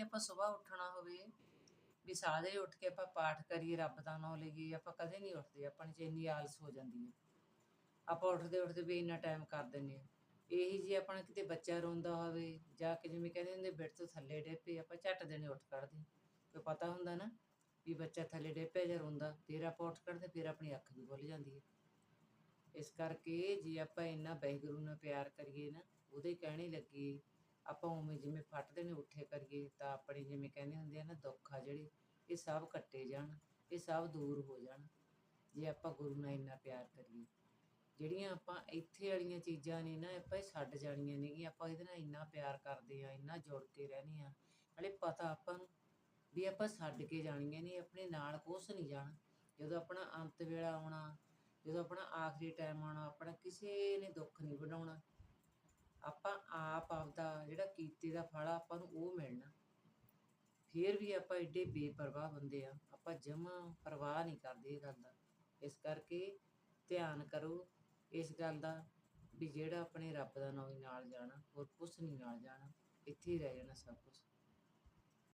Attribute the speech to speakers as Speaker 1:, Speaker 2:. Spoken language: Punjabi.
Speaker 1: ਜੀ ਆਪਾਂ ਸਵੇਰ ਉੱਠਣਾ ਹੋਵੇ, ਵੀ ਸਾਜਰੇ ਉੱਠ ਕੇ ਆਪਾਂ ਪਾਠ ਕਰੀਏ, ਰੱਬ ਦਾ ਨਾਮ ਲਈਏ, ਆਪਾਂ ਕਦੇ ਨਹੀਂ ਉੱਠਦੇ, ਆਪਾਂ ਨੂੰ ਇੰਨੀ ਆਲਸ ਹੋ ਜਾਂਦੀ ਹੈ। ਆਪਾਂ ਉੱਠਦੇ ਉੱਠਦੇ ਵੀ ਇੰਨਾ ਟਾਈਮ ਕਰ ਦਿੰਦੇ ਹਾਂ। ਇਹੀ ਜੀ ਆਪਣਾ ਕਿਤੇ ਬੱਚਾ ਰੋਂਦਾ ਹੋਵੇ, ਜਾਂ ਕਿ ਜਿਵੇਂ ਕਹਿੰਦੇ ਹੁੰਦੇ ਬੈੱਡ ਤੋਂ ਥੱਲੇ ਡੇਪੇ ਆਪਾਂ ਝੱਟ ਦੇਣੇ ਉੱਠ ਕੱਢਦੇ ਤੇ ਪਤਾ ਹੁੰਦਾ ਨਾ, ਵੀ ਬੱਚਾ ਥੱਲੇ ਡੇਪਿਆ ਜਾਂ ਰੋਂਦਾ, ਫਿਰ ਆਪਾਂ ਉੱਠ ਕੱਢਦੇ, ਫਿਰ ਆਪਣੀ ਅੱਖ ਵੀ ਖੁੱਲ ਜਾਂਦੀ ਹੈ। ਇਸ ਕਰਕੇ ਜੇ ਆਪਾਂ ਇੰਨਾ ਵਾਹਿਗੁਰੂ ਨਾਲ ਪਿਆਰ ਕਰੀਏ ਨਾ, ਉਹਦੇ ਕਹਿਣੇ ਲੱਗੀ ਆਪਾਂ ਉਵੇਂ ਜਿਵੇਂ ਫੱਟਦੇ ਨੇ ਉੱਠੇ ਕਰੀਏ ਤਾਂ ਆਪਣੇ ਜਿਵੇਂ ਕਹਿੰਦੇ ਹੁੰਦੇ ਆ ਨਾ ਦੁੱਖ ਆ ਜਿਹੜੇ, ਇਹ ਸਭ ਕੱਟੇ ਜਾਣ, ਇਹ ਸਭ ਦੂਰ ਹੋ ਜਾਣ। ਜੇ ਆਪਾਂ ਗੁਰੂ ਨਾਲ ਇੰਨਾ ਪਿਆਰ ਕਰੀਏ। ਜਿਹੜੀਆਂ ਆਪਾਂ ਇੱਥੇ ਵਾਲੀਆਂ ਚੀਜ਼ਾਂ ਨੇ ਨਾ, ਆਪਾਂ ਇਹ ਛੱਡ ਜਾਣੀਆਂ ਨੇਗੀਆਂ ਆਪਾਂ ਇਹਦੇ ਨਾਲ ਇੰਨਾ ਪਿਆਰ ਕਰਦੇ ਆ ਇੰਨਾ ਜੁੜ ਕੇ ਰਹਿੰਦੇ ਆ ਨਾਲੇ ਪਤਾ ਆਪਾਂ ਨੂੰ ਵੀ ਆਪਾਂ ਛੱਡ ਕੇ ਜਾਣੀਆਂ ਨੇ, ਆਪਣੇ ਨਾਲ ਕੁਛ ਨਹੀਂ ਜਾਣ। ਜਦੋਂ ਆਪਣਾ ਅੰਤ ਵੇਲਾ ਆਉਣਾ, ਜਦੋਂ ਆਪਣਾ ਆਖਰੀ ਟਾਈਮ ਆਉਣਾ, ਆਪਣਾ ਕਿਸੇ ਨੇ ਦੁੱਖ ਨਹੀਂ ਵਡਾਉਣਾ ਆਪਾਂ ਜਿਹੜਾ ਕੀਤੇ ਦਾ ਫਲ ਆਪਾਂ ਨੂੰ ਉਹ ਮਿਲਣਾ। ਫੇਰ ਵੀ ਆਪਾਂ ਏਡੇ ਬੇਪਰਵਾਹ ਹੁੰਦੇ ਆ। ਆਪਾਂ ਜਮਾ ਪਰਵਾਹ ਨਹੀਂ ਕਰਦੇ ਇਹ ਗੱਲ ਦਾ। ਇਸ ਕਰਕੇ ਧਿਆਨ ਕਰੋ ਇਸ ਗੱਲ ਦਾ ਵੀ ਜਿਹੜਾ ਆਪਣੇ ਰੱਬ ਦਾ ਨਾਮ ਨਾਲ ਜਾਣਾ, ਹੋਰ ਕੁਛ ਨਹੀਂ ਨਾਲ ਜਾਣਾ। ਇੱਥੇ ਹੀ ਰਹਿ ਜਾਣਾ ਸਭ ਕੁਝ